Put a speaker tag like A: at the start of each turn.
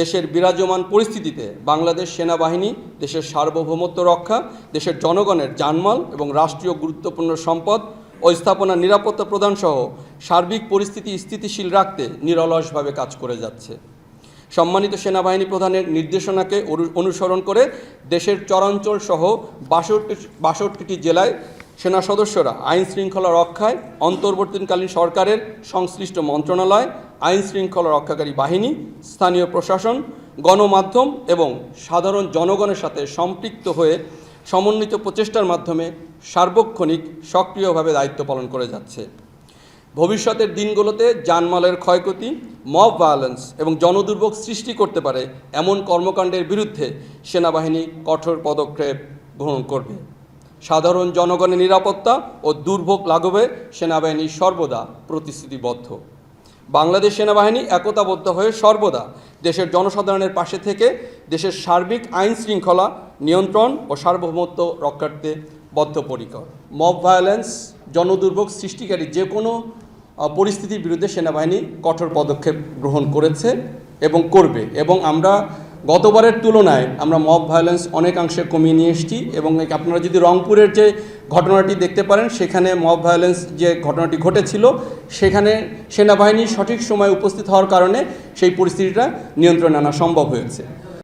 A: দেশের বিরাজমান পরিস্থিতিতে বাংলাদেশ সেনাবাহিনী, দেশের সার্বভৌমত্ব রক্ষা, দেশের জনগণের জানমাল এবং রাষ্ট্রীয় গুরুত্বপূর্ণ সম্পদ ও স্থাপনার নিরাপত্তা প্রদান সহ সার্বিক পরিস্থিতি স্থিতিশীল রাখতে নিরলসভাবে কাজ করে যাচ্ছে। সম্মানিত সেনাবাহিনী প্রধানের নির্দেশনাকে অনুসরণ করে দেশের চরাঞ্চল সহ বাষট্টি, বাষট্টিটি জেলায় সেনা সদস্যরা আইন শৃঙ্খলা রক্ষায় অন্তর্বর্তীকালীন সরকারের সংশ্লিষ্ট মন্ত্রণালয়, আইন শৃঙ্খলা রক্ষাকারী বাহিনী, স্থানীয় প্রশাসন, গণমাধ্যম এবং সাধারণ জনগণের সাথে সম্পৃক্ত হয়ে সমন্বিত প্রচেষ্টার মাধ্যমে সার্বক্ষণিক সক্রিয়ভাবে দায়িত্ব পালন করে যাচ্ছে। ভবিষ্যতের দিনগুলোতে জানমালের ক্ষয়ক্ষতি, মব ভায়োলেন্স এবং জনদুর্ভোগ সৃষ্টি করতে পারে এমন কর্মকাণ্ডের বিরুদ্ধে সেনাবাহিনী কঠোর পদক্ষেপ গ্রহণ করবে। সাধারণ জনগণের নিরাপত্তা ও দুর্ভোগ লাঘবে সেনাবাহিনী সর্বদা প্রতিশ্রুতিবদ্ধ। বাংলাদেশ সেনাবাহিনী একতাবদ্ধ হয়ে সর্বদা দেশের জনসাধারণের পাশে থেকে দেশের সার্বিক আইন শৃঙ্খলা, নিয়ন্ত্রণ ও সার্বভৌমত্ব রক্ষার্থে বদ্ধপরিকর। মব ভায়োলেন্স, জনদুর্ভোগ সৃষ্টিকারী যে কোনো পরিস্থিতির বিরুদ্ধে সেনাবাহিনী কঠোর পদক্ষেপ গ্রহণ করেছে এবং করবে এবং আমরা গতবারের তুলনায় আমরা মব ভায়োলেন্স অনেকাংশে কমিয়ে নিয়ে এসেছি এবং আপনারা যদি রংপুরের যে ঘটনাটি দেখতে পারেন, সেখানে মব ভায়োলেন্স যে ঘটনাটি ঘটেছিল, সেখানে সেনাবাহিনী সঠিক সময় উপস্থিত হওয়ার কারণে সেই পরিস্থিতিটা নিয়ন্ত্রণে আনা সম্ভব হয়েছে।